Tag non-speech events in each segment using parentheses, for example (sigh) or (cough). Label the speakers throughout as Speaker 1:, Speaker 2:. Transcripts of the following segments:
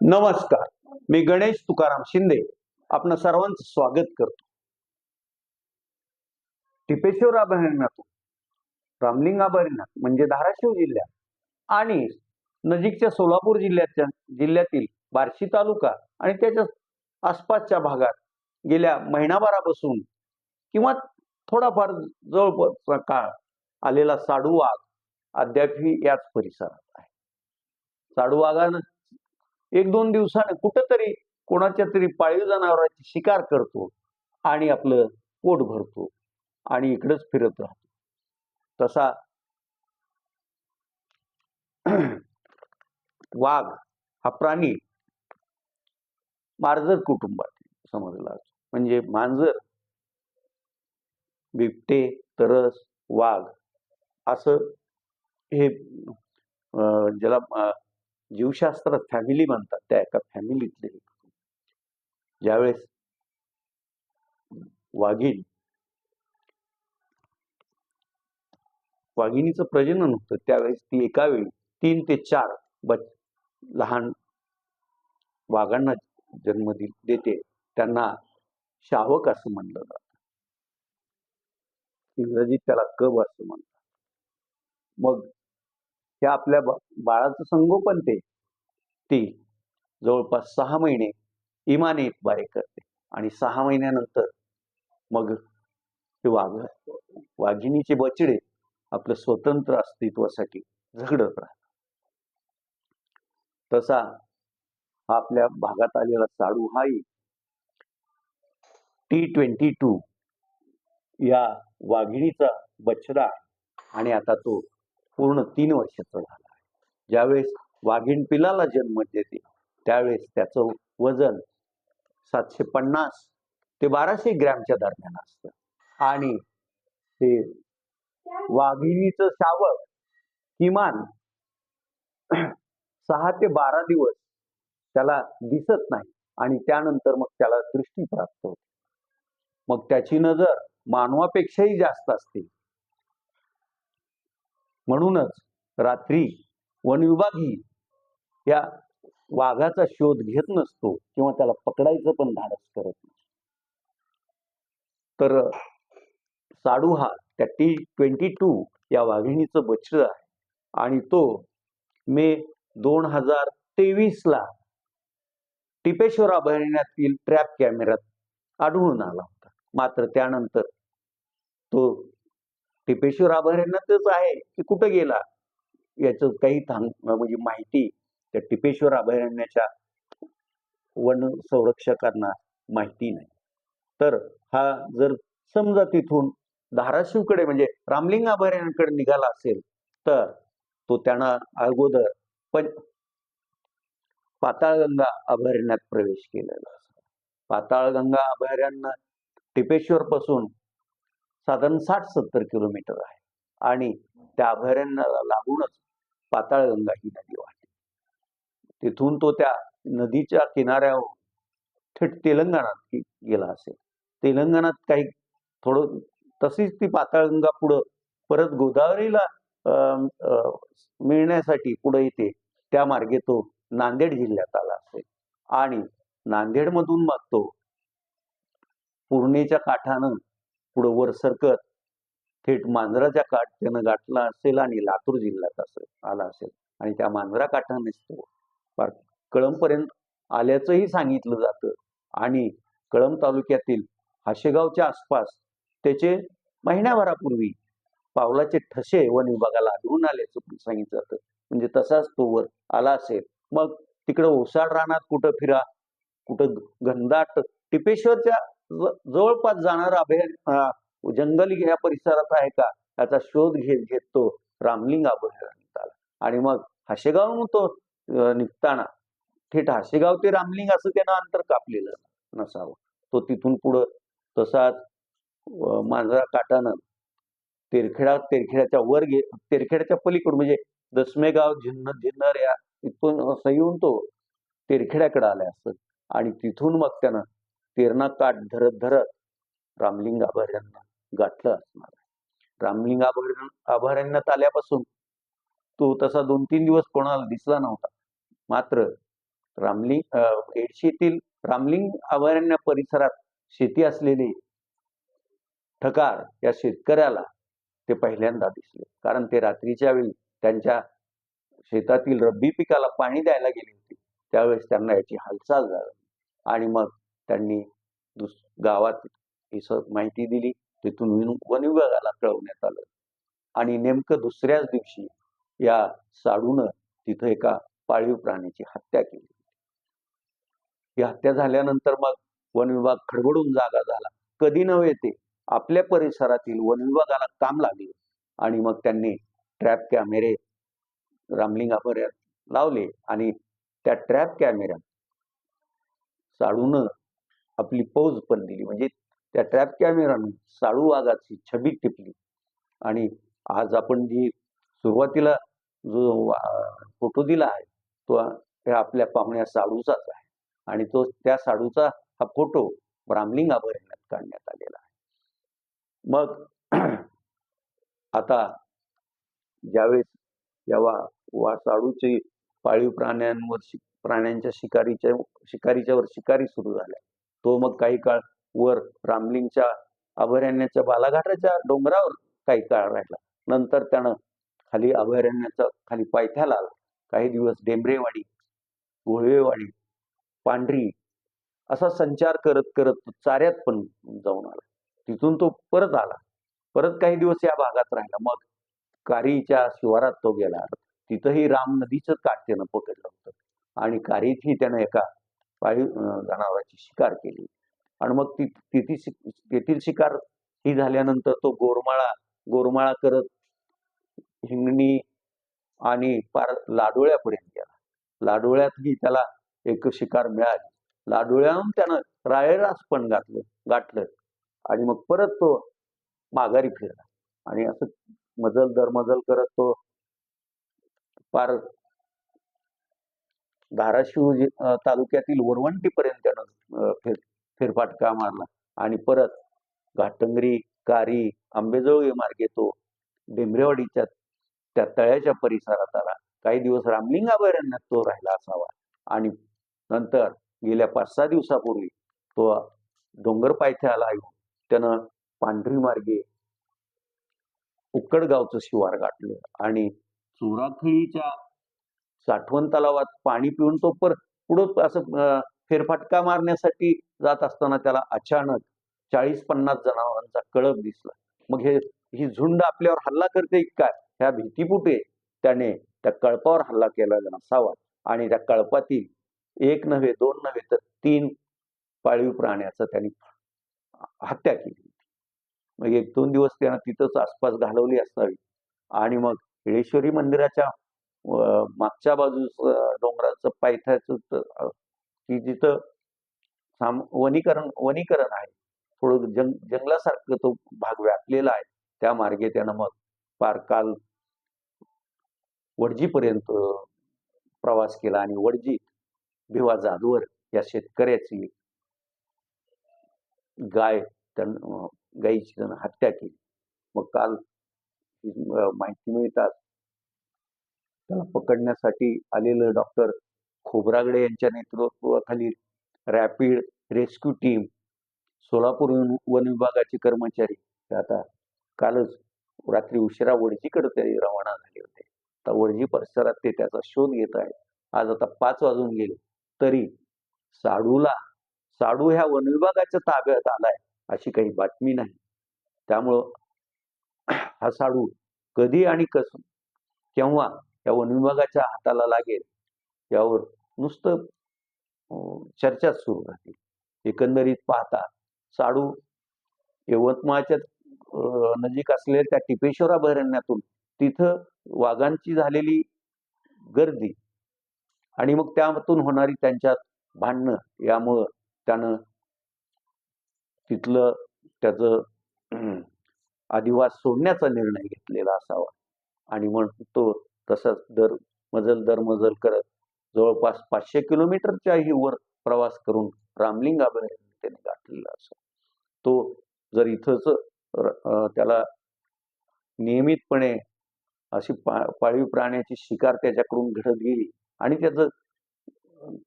Speaker 1: नमस्कार. मी गणेश तुकाराम शिंदे. आपण सर्वांचं स्वागत करतो. टिपेश्वर अभयारण्यातून रामलिंग अभयारण्यात म्हणजे धाराशिव जिल्ह्यात आणि नजीकच्या सोलापूर जिल्ह्याच्या जिल्ह्यातील बार्शी तालुका आणि त्याच्या आसपासच्या भागात गेल्या महिनाभरापासून किंवा थोडाफार जवळपासचा काळ आलेला साडू वाघ अद्यापही याच परिसरात आहे. साडू वाघानं एक दोन दिवसाने कुठंतरी कोणाच्या तरी पाळीव जनावरांची शिकार करतो आणि आपलं पोट भरतो आणि इकडंच फिरत राहतो. तसा (clears throat) वाघ हा प्राणी मार्जर कुटुंबात समजला म्हणजे मांजर बिबटे तरस वाघ असं हे ज्याला जीवशास्त्रात फॅमिली म्हणतात त्या एका फॅमिलीतले ज्यावेळेस वाघीण वाघिणीचं प्रजनन होतं त्यावेळेस ती एका वेळी तीन ते चार बच लहान वाघांना जन्म देते. त्यांना शावक असं म्हणलं जात. इंग्रजीत त्याला कब असं म्हणतात. मग हे आपल्या बाळाचं संगोपन ते. ती जवळपास सहा महिने इमाने बाय करते. आणि सहा महिन्यानंतर मग ते वाघ वाघिणीचे बछडे आपलं स्वतंत्र अस्तित्वासाठी झगडत राहतात. तसा हा आपल्या भागात आलेला साडू हाही टी ट्वेंटी टू या वाघिणीचा बछडा आणि आता तो पूर्ण तीन वर्षाचा झाला आहे. ज्यावेळेस वाघीण पिलाला जन्म देते त्यावेळेस त्याचं वजन सातशे पन्नास ते बाराशे ग्रॅमच्या दरम्यान असतं. आणि ते वाघिणीचं शावक किमान सहा ते बारा दिवस त्याला दिसत नाही आणि त्यानंतर मग त्याला दृष्टी प्राप्त होते. मग त्याची नजर मानवापेक्षाही जास्त असते. म्हणूनच रात्री वनविभागही या वाघाचा शोध घेत नसतो किंवा त्याला पकडायचं पण धाडस करत नाही. तर साडू हा त्या टी ट्वेंटी टू या वाघिणीचं बछड आहे आणि तो मे दोन हजार तेवीस ला टिपेश्वर अभयारण्यातील ट्रॅप कॅमेऱ्यात आढळून आला होता. मात्र त्यानंतर तो टिपेश्वर अभयारण्यातच आहे की कुठं गेला? याचं काही थांग म्हणजे माहिती त्या टिपेश्वर अभयारण्याच्या वन संरक्षकांना माहिती नाही. तर हा जर समजा तिथून धाराशिवकडे म्हणजे रामलिंग अभयारण्याकडे निघाला असेल तर तो त्यांना अगोदर पण पाताळगंगा अभयारण्यात प्रवेश केलेला असतो पाताळगंगा अभयारण्य टिपेश्वर पासून साधारण साठ सत्तर किलोमीटर आहे. आणि त्या अभयारण्याला लागूनच पाताळगंगा ही नदी वाहते. तिथून तो त्या नदीच्या किनाऱ्यावर थेट तेलंगणात गेला असेल. तेलंगणात काही थोडं तशीच ती पाताळगंगा पुढं परत गोदावरीला अं, अं, मिळण्यासाठी पुढे येते. त्या मार्गे तो नांदेड जिल्ह्यात आला असेल. आणि नांदेडमधून मग तो पूर्णेच्या काठानं पुढं वर सरकत थेट मांजराच्या काठ त्यानं गाठला असेल आणि लातूर जिल्ह्यात असेल आला असेल आणि त्या मांजरा काठानेच तो पार कळंबपर्यंत आल्याचंही सांगितलं जातं आणि कळंब तालुक्यातील हाशेगावच्या आसपास त्याचे महिन्याभरापूर्वी पावलाचे ठसे वन विभागाला आढळून आल्याचं पण सांगितलं जातं. म्हणजे तसाच तो वर आला असेल. मग तिकडं ओसाड रानात कुठं फिरा कुठं घनदाट टिपेश्वरच्या जवळपास जाणारा अभयारण्य जंगल या परिसरात आहे का? याचा शोध घेत घेत तो रामलिंग अभयारण्यात आला. आणि मग हाशेगावहून तो निघताना थेट हाशेगाव ते रामलिंग असं त्यानं अंतर कापलेलं नसावं. तो तिथून पुढं तसाच मांजरा काटानं तेरखेडा तेरखेड्याच्या वर गे तेरखेड्याच्या पलीकडून म्हणजे दसमेगाव जिन्नर जिन्नर या इथून असं येऊन तो तेरखेड्याकडे आला असत आणि तिथून मग त्यानं तेरणा काठ धरत धरत रामलिंग अभयारण्य गाठलं असणार. आहे रामलिंग अभयारण्य अभयारण्यात आल्यापासून तो तसा दोन तीन दिवस कोणाला दिसला नव्हता. मात्र रामलिंग अ, एडशीतील रामलिंग अभयारण्य परिसरात शेती असलेले ठकार या शेतकऱ्याला ते पहिल्यांदा दिसले. कारण ते रात्रीच्या वेळी त्यांच्या शेतातील रब्बी पिकाला पाणी द्यायला गेले होते. त्यावेळेस त्यांना याची हालचाल झाली आणि मग त्यांनी दुस गावात ही माहिती दिली. तिथून वन वन विभागाला कळवण्यात आलं. आणि नेमकं दुसऱ्याच दिवशी या साडून तिथं एका पाळीव प्राण्याची हत्या केली. ही हत्या झाल्यानंतर मग वन विभाग खडबडून जागा झाला. कधी नव्हे ते. आपल्या परिसरातील वन विभागाला काम लागले. आणि मग त्यांनी ट्रॅप कॅमेरे रामलिंग अभयारण्यात लावले. आणि त्या ट्रॅप कॅमेऱ्यात साडून आपली पौज पण दिली. म्हणजे त्या ट्रॅप कॅमेरानं साडू वाघाची छबी टिपली. आणि आज आपण जी सुरुवातीला जो फोटो दिला आहे तो हे आपल्या पाहुण्या साडूचाच आहे. आणि तो त्या साडूचा हा फोटो ब्रामलिंग अभयारण्यात काढण्यात आलेला आहे. मग (clears throat) आता ज्यावेळेस या वा वा पाळीव प्राण्यांवर प्राण्यांच्या शिकारीच्या शिकारीच्या वर शिकारी सुरू झाल्या तो मग काही काळ वर रामलिंगच्या अभयारण्याच्या बालाघाटाच्या डोंगरावर काही काळ राहिला. नंतर त्यानं खाली अभयारण्याचा खाली पायथ्याला आला काही दिवस डेंबरेवाडी घोळवेवाडी पांढरी असा संचार करत करत चाऱ्यात पण जाऊन आला. तिथून तो परत आला. परत काही दिवस या भागात राहिला. मग कारीच्या शिवारात तो गेला. तिथंही राम नदीचं काठ त्यानं पकडलं होतं. आणि कारीतही त्यानं एका पाळीव जनावरांची जनावराची शिकार केली. आणि मग ती तेथील तेथील शिकार ही झाल्यानंतर तो गोरमाळा गोरमाळा करत हिंगणी आणि पार लाडोळ्यापर्यंत गेला. लाडोळ्यातही त्याला एक शिकार मिळाली. लाडोळ्याहून त्यानं रायरास पण घातलं गाठलं. आणि मग परत तो माघारी फिरला. आणि असं मजल दरमजल करत तो पार धाराशिव तालुक्यातील वरवंटीपर्यंत त्यानं फेर फेरफाटका मारला. आणि परत घाटंगरी कारी आंबेजोळी मार्गे तो डेंबरेवाडीच्या त्या तळ्याच्या परिसरात आला. काही दिवस रामलिंग अभयारण्यात तो राहिला असावा. आणि नंतर गेल्या पाच सहा दिवसापूर्वी तो डोंगर पायथ्याला येऊन त्यानं पांढरी मार्गे उक्कडगावचं शिवार गाठलं. आणि चोराखळीच्या साठवण तलावात पाणी पिऊन तो पर पुढं असं फेरफटका मारण्यासाठी जात असताना त्याला अचानक चाळीस पन्नास जनावरांचा कळप दिसला. मग हे ही झुंड आपल्यावर हल्ला करते काय? ह्या भीतीपुटे त्याने त्या कळपावर हल्ला केला नसावा. आणि त्या कळपातील एक नव्हे दोन नव्हे तर तीन पाळीव प्राण्याचं त्यांनी हत्या केली. मग एक दोन दिवस त्यानं तिथंच आसपास घालवली असावी. आणि मग हिळेश्वरी मंदिराच्या मागच्या बाजूस डोंगराचं पायथ्याचं की जिथं साम वनीकरण वनीकरण आहे. थोडं जंग जंगलासारखं तो भाग व्यापलेला आहे. त्या मार्गे त्यानं मग पार काल वडजीपर्यंत प्रवास केला आणि वडजीत भिवा जाधवर या शेतकऱ्याची गाय त्यानं गायीची त्यानं हत्या केली. मग काल माहिती मिळतात त्याला पकडण्यासाठी आलेलं डॉक्टर खोबरागडे यांच्या नेतृत्वाखाली रॅपिड रेस्क्यू टीम सोलापूर वन विभागाचे कर्मचारी. हे आता कालच रात्री उशिरा वडजीकडे ते रवाना झाले होते. आता वडजी परिसरात ते त्याचा शोध घेत आहेत. आज आता पाच वाजून गेले. तरी साडूला साडू ह्या वन विभागाच्या ताब्यात आलाय अशी काही बातमी नाही. त्यामुळं हा साडू कधी आणि कस केव्हा या वन विभागाच्या हाताला लागेल. यावर नुसतं चर्चाच सुरू राहतील. एकंदरीत पाहता साडू यवतमाळच्या नजीक असलेल्या त्या टिपेश्वर अभयारण्यातून तिथं वाघांची झालेली गर्दी आणि मग त्यातून होणारी त्यांच्यात भांडणं यामुळं त्यानं तिथलं त्याचं अधिवास आदिवास सोडण्याचा निर्णय घेतलेला असावा. आणि म्हणून तो तसाच दर मजल दर मजल करत जवळपास पाचशे किलोमीटरच्याही वर प्रवास करून रामलिंग अभयारण्य त्याने गाठलेला असो तो जर इथंच त्याला नियमितपणे अशी पा पाळीव प्राण्याची शिकार त्याच्याकडून घडत गेली आणि त्याचं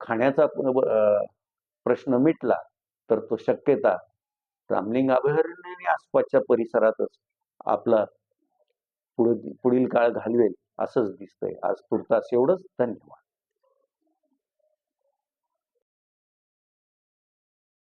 Speaker 1: खाण्याचा प्रश्न मिटला तर तो शक्यता रामलिंग अभयारण्य आणि आसपासच्या परिसरातच आपला पुढ पुढील काळ घालवेल. असंच दिसतंय. आज तुर्तास एवढंच धन्यवाद.